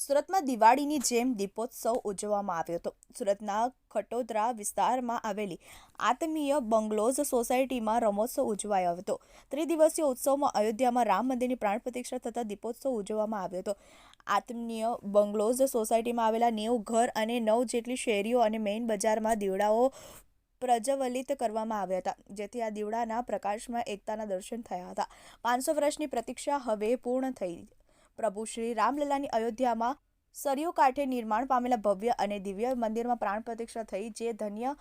સુરતમાં દિવાળીની જેમ દીપોત્સવ ઉજવવામાં આવ્યો હતો. સુરતના ખટોદરા વિસ્તારમાં આવેલી આત્મીય બંગલોઝ સોસાયટીમાં રમોત્સવ ઉજવાયો હતો. ત્રિદિવસીય ઉત્સવમાં અયોધ્યામાં રામ મંદિરની પ્રાણ પ્રતિષ્ઠા થતા દીપોત્સવ ઉજવવામાં આવ્યો હતો. આત્મીય બંગલોઝ સોસાયટીમાં આવેલા નેવું ઘર અને નવ જેટલી શેરીઓ અને મેઇન બજારમાં દીવડાઓ પ્રજ્વલિત કરવામાં આવ્યા હતા, જેથી આ દીવડાના પ્રકાશમાં એકતાના દર્શન થયા હતા. પાંચસો વર્ષની પ્રતીક્ષા હવે પૂર્ણ થઈ પ્રભુ શ્રી રામલલાની અયોધ્યામાં સરયુ કાંઠે નિર્માણ પામેલા ભવ્ય અને દિવ્ય મંદિરમાં પ્રાણ પ્રતિષ્ઠા થઈ, જે ધન્ય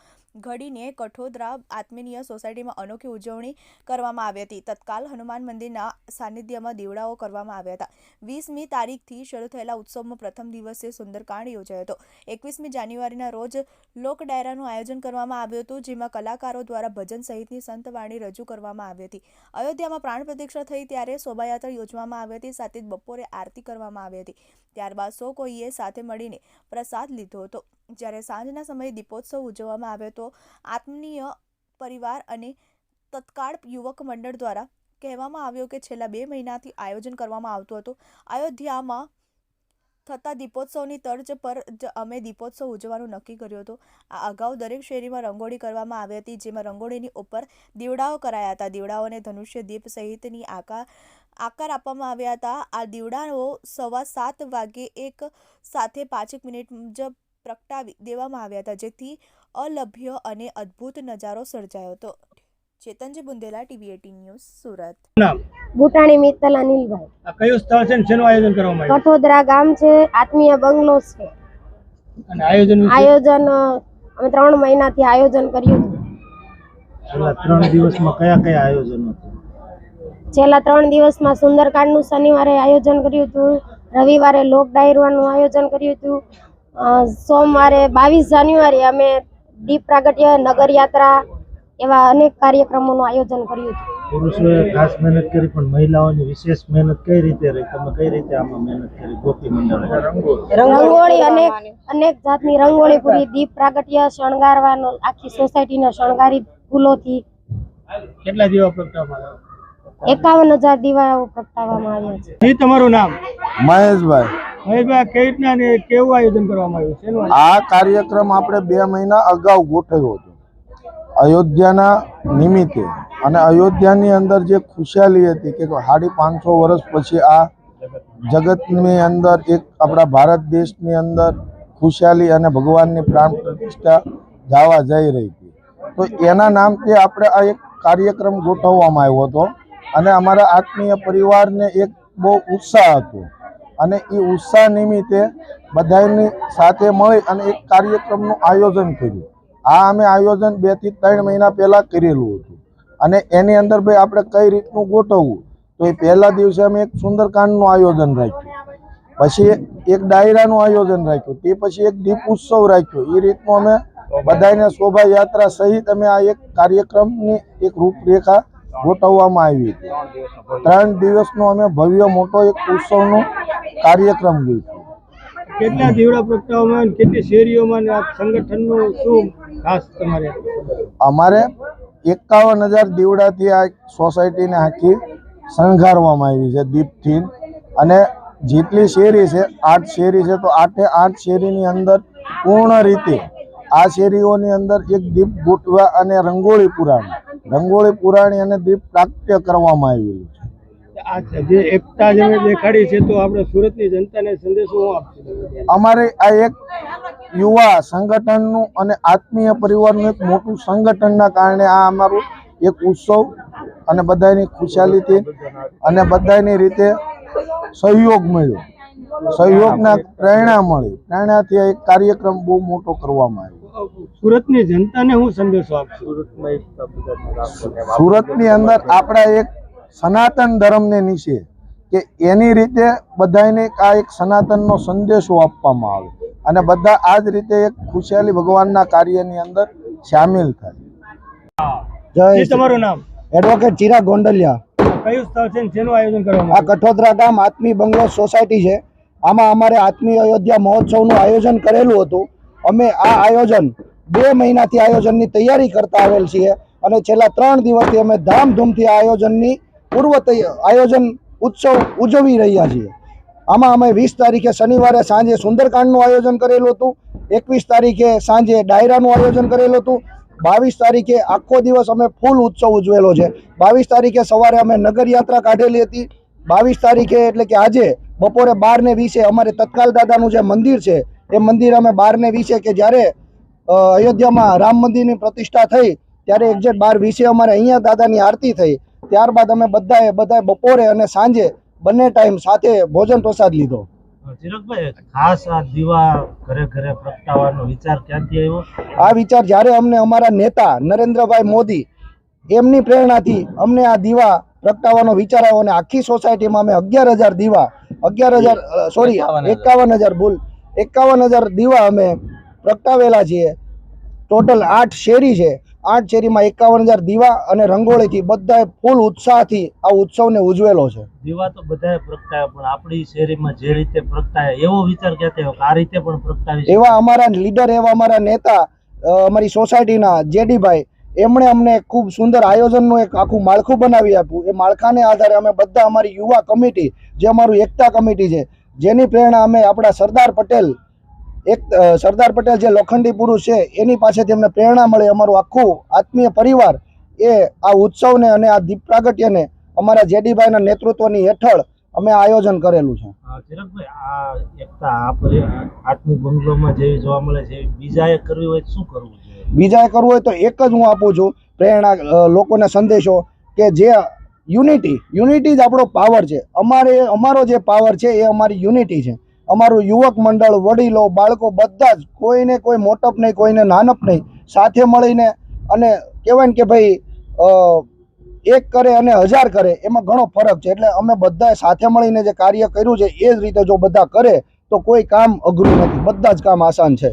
ઘડીને કઠોદરા આત્મીય સોસાયટીમાં અનોખી ઉજવણી કરવામાં આવી હતી. તત્કાલ હનુમાન મંદિરના સાનિધ્યમાં દીવડાઓ કરવામાં આવ્યા હતા. વીસમી તારીખથી શરૂ થયેલા ઉત્સવમાં પ્રથમ દિવસે સુંદરકાંડ યોજાયો હતો. એકવીસમી જાન્યુઆરીના રોજ લોક ડાયરાનું આયોજન કરવામાં આવ્યું હતું, જેમાં કલાકારો દ્વારા ભજન સહિતની સંતવાણી રજૂ કરવામાં આવી હતી. અયોધ્યામાં પ્રાણ પ્રતિષ્ઠા થઈ ત્યારે શોભાયાત્રા યોજવામાં આવી હતી, સાથે બપોરે આરતી કરવામાં આવી હતી. ત્યારબાદ સૌ કોઈએ સાથે મળીને પ્રસાદ લીધો હતો. જ્યારે સાંજના સમયે દીપોત્સવ ઉજવવામાં આવ્યો હતો આત્મીય પરિવાર અને તત્કાળ યુવક મંડળ દ્વારા કહેવામાં આવ્યું કે છેલ્લા બે મહિનાથી આયોજન કરવામાં આવતું હતું. અયોધ્યામાં થતા દીપોત્સવની તર્જ પર જ અમે દીપોત્સવ ઉજવવાનું નક્કી કર્યું હતું. આ અગાઉ દરેક શેરીમાં રંગોળી કરવામાં આવી હતી, જેમાં રંગોળીની ઉપર દીવડાઓ કરાયા હતા. દીવડાઓને ધનુષ્ય દીપ સહિતની આકાર આકાર આપવામાં આવ્યા હતા. આ દીવડાઓ સવા સાત વાગે એક સાથે પાંચેક મિનિટ મુજબ પ્રગટાવી દેવામાં આવ્યા હતા, જેથી અલભ્ય અને અદ્ભુત નજારો સર્જાયો હતો. Chetanji Bundela TV eighteen news Surat. નામ? બુટાણી મિત્તલ અનિલભાઈ. આ કયું સ્થળ છે ને શેનું આયોજન કરવામાં આવ્યું? કઠોદરા ગામ છે આત્મીય બંગલો છે. અને આયોજન વિશે આયોજન અ, અમે ત્રણ મહિનાથી આયોજન કર્યું હતું. છેલ્લા ત્રણ દિવસમાં કયા કયા આયોજનો છે છેલ્લા ત્રણ દિવસમાં સુંદરકાંડનું શનિવારે આયોજન કર્યું હતું રવિવારે લોક ડાયરવાનું આયોજન કર્યું હતું અ, સોમવારે બાવીસ જાન્યુઆરી અમે દીપ પ્રાગટ્ય નગર યાત્રા એવા અનેક કાર્યક્રમોનું આયોજન કર્યું હતું. પુરુષોએ ખાસ મહેનત કરી પણ મહિલાઓની વિશેષ મહેનત કઈ રીતે રહી? તમે કઈ રીતે આમાં મહેનત કરી? ગોપી મંડળ. રંગોળી અનેક અનેક જાતની રંગોળી પૂરી. દીપ પ્રાગટ્ય શણગારવાનો આખી સોસાયટીને શણગારી ફૂલોથી કેટલા દીવા પ્રગટાવવામાં આવ્યા? એકાવન હજાર દીવાઓ પ્રગટાવવામાં આવ્યા છે. જી તમારું નામ? મહેશભાઈ. મહેશભાઈ કઈ રીતના કેવું આયોજન કરવામાં આવ્યું છે? આ કાર્યક્રમ આપણે બે મહિના અગાઉ ગોઠવ્યો હતો. અયોધ્યાના નિમિત્તે અને અયોધ્યાની અંદર જે ખુશાલી હતી કે સાડી પાંચસો વર્ષ પછી આ જગતની અંદર એક આપણા ભારત દેશની અંદર ખુશાલી અને ભગવાનની પ્રાણ પ્રતિષ્ઠા જવા જઈ રહી હતી. તો એના નામથી આપણે આ એક કાર્યક્રમ ગોઠવવામાં આવ્યો હતો અને અમારા આત્મીય પરિવારને એક બહુ ઉત્સાહ હતો. અને એ ઉત્સાહ નિમિત્તે બધાની સાથે મળી અને એક કાર્યક્રમનું આયોજન કર્યું. આ અમે આયોજન બેથી ત્રણ મહિના પહેલા કરેલું હતું. અને એની અંદર ભાઈ આપણે કઈ રીતનું ગોઠવવું? તો એ પહેલા દિવસે અમે એક સુંદરકાંડનું આયોજન રાખ્યું. પછી એક ડાયરાનું આયોજન રાખ્યું. તે પછી એક દીપ ઉત્સવ રાખ્યો. એ રીતનું અમે બધાને શોભાયાત્રા સહિત અમે આ એક કાર્યક્રમની એક રૂપરેખા ગોઠવવામાં આવી હતી. ત્રણ દિવસનો અમે ભવ્ય મોટો એક ઉત્સવનો કાર્યક્રમ ગયો કેટલા દીવડા પ્રગટાવવામાં કેટલી શેરીઓમાં સંગઠનનું શું ખાસ તમારે અમારે એકાવન હજાર દીવડાથી આ સોસાયટીને આખી શણગારવામાં આવી છે દીપથી. અને જેટલી શેરી છે આઠ શેરી છે તો આઠે આઠ શેરીની અંદર પૂર્ણ રીતે આ શેરીઓની અંદર એક દીપ ગોઠવા અને રંગોળી પુરાણી રંગોળી પુરાણી અને દીપ પ્રાપ્ય કરવામાં આવેલું છે જે એકતા જેને દેખાડી છે તો આપણે સુરતની જનતાને સંદેશો આપશે. અમારે આ એક યુવા સંગઠનનું અને આત્મીય પરિવારનું એક મોટું સંગઠનના કારણે આ અમારું એક ઉત્સવ અને બધાની ખુશાલીથી અને બધાની રીતે સહયોગ મળ્યો. સહયોગના પ્રેરણા મળી. પ્રેરણાથી આ એક કાર્યક્રમ બહુ મોટો કરવામાં આવ્યો. સુરતની જનતાને હું સંદેશો આપશું સુરતની અંદર આપણા એક સનાતન ધર્મને નીચે કે એની રીતે બધાને આ એક સનાતનનો સંદેશો આપવામાં આવે. અને બધા આ જ રીતે એક ખુશાલી ભગવાનના કાર્યની અંદર સામેલ થાય. તમારું નામ? એડવોકેટ ચિરા ગોંડલિયા. કયું સ્થળ છે ને આયોજન કરવામાં આ કઠોદરા ગામ આત્મી બંગલો સોસાયટી છે. આમાં અમારે આત્મી અયોધ્યા મહોત્સવનું આયોજન કરેલું હતું. અમે આ આયોજન બે મહિનાથી આયોજનની તૈયારી કરતા આવેલ છીએ અને છેલ્લા ત્રણ દિવસથી અમે ધામધૂમથી આ આયોજનની પૂર્વ આયોજન ઉત્સવ ઉજવી રહ્યા છીએ. આમાં અમે વીસ તારીખે શનિવારે સાંજે સુંદરકાંડનું આયોજન કરેલું હતું, એકવીસ તારીખે સાંજે ડાયરાનું આયોજન કરેલું હતું, બાવીસ તારીખે આખો દિવસ અમે ફૂલ ઉત્સવ ઉજવેલો છે. બાવીસ તારીખે સવારે અમે નગરયાત્રા કાઢેલી હતી, બાવીસ તારીખે એટલે કે આજે બપોરે બાર ને વીસે અમારે તત્કાલ દાદાનું જે મંદિર છે, એ મંદિર અમે બાર ને વીસે કે જ્યારે અયોધ્યામાં રામ મંદિરની પ્રતિષ્ઠા થઈ, ત્યારે એક્ઝેક્ટ બાર વીસે અમારે અહીંયા દાદાની આરતી થઈ, ત્યારબાદ અમે બધાએ બધાએ બપોરે અને સાંજે બંને ટાઈમ સાથે ભોજન પ્રસાદ લીધો. ચિરાગભાઈ ખાસ આ દીવા ઘરે ઘરે પ્રગટાવવાનો વિચાર ક્યાંથી આવ્યો? આ વિચાર જ્યારે અમને અમારા નેતા નરેન્દ્રભાઈ મોદી એમની પ્રેરણાથી અમને આ દીવા પ્રગટાવવાનો વિચાર આવ્યો અને આખી સોસાયટીમાં અમે અગિયાર હજાર દીવા અગિયાર હજાર સોરી એકાવન હજાર. ભૂલ એકાવન હજાર દીવા અમે પ્રગટાવેલા છીએ. ટોટલ આઠ શેરી છે. આઠ શેરીમાં એકાવન હજાર દીવા અને રંગોળીથી બધાએ ફૂલ ઉત્સાહથી આ ઉત્સવને ઉજવેલો છે. દીવા તો બધાએ પ્રગટાવ્યા પણ આપણી શેરીમાં જે રીતે પ્રગટાય એવો વિચાર ક્યાંથી આવ્યો? આ રીતે પણ પ્રગટાવી એવા અમારા લીડર એવા અમારા નેતા અમારી સોસાયટીના જેડીભાઈ એમણે અમને ખૂબ સુંદર આયોજનનું એક આખું માળખું બનાવી આપ્યું. એ માળખાને આધારે અમે બધા અમારી યુવા કમિટી જે અમારું એકતા કમિટી છે જેની પ્રેરણા અમે આપણા સરદાર પટેલ એક સરદાર પટેલ જે લોખંડી પુરુષ છે એની પાસેથી અમને પ્રેરણા મળે. અમારું આખું આત્મીય પરિવાર એ આ ઉત્સવને અને આ દીપ પ્રાગટ્યને અમારા જેડીભાઈના નેતૃત્વની હેઠળ અમે આયોજન કરેલું છે. બીજાએ કરવી હોય શું કરવું બીજાએ કરવું હોય તો એક જ હું આપું છું પ્રેરણા લોકોને સંદેશો કે જે યુનિટી યુનિટી જ આપણો પાવર છે. અમારે અમારો જે પાવર છે એ અમારી યુનિટી છે. અમારું યુવક મંડળ, વડીલો, બાળકો બધા જ કોઈને કોઈ મોટપ નહીં, કોઈને નાનપ નહીં, સાથે મળીને અને કહેવાય ને કે ભાઈ એક કરે અને હજાર કરે, એમાં ઘણો ફરક છે. એટલે અમે બધાએ સાથે મળીને જે કાર્ય કર્યું છે, એ જ રીતે જો બધા કરે, તો કોઈ કામ અઘરું નથી. બધા જ કામ આસાન છે.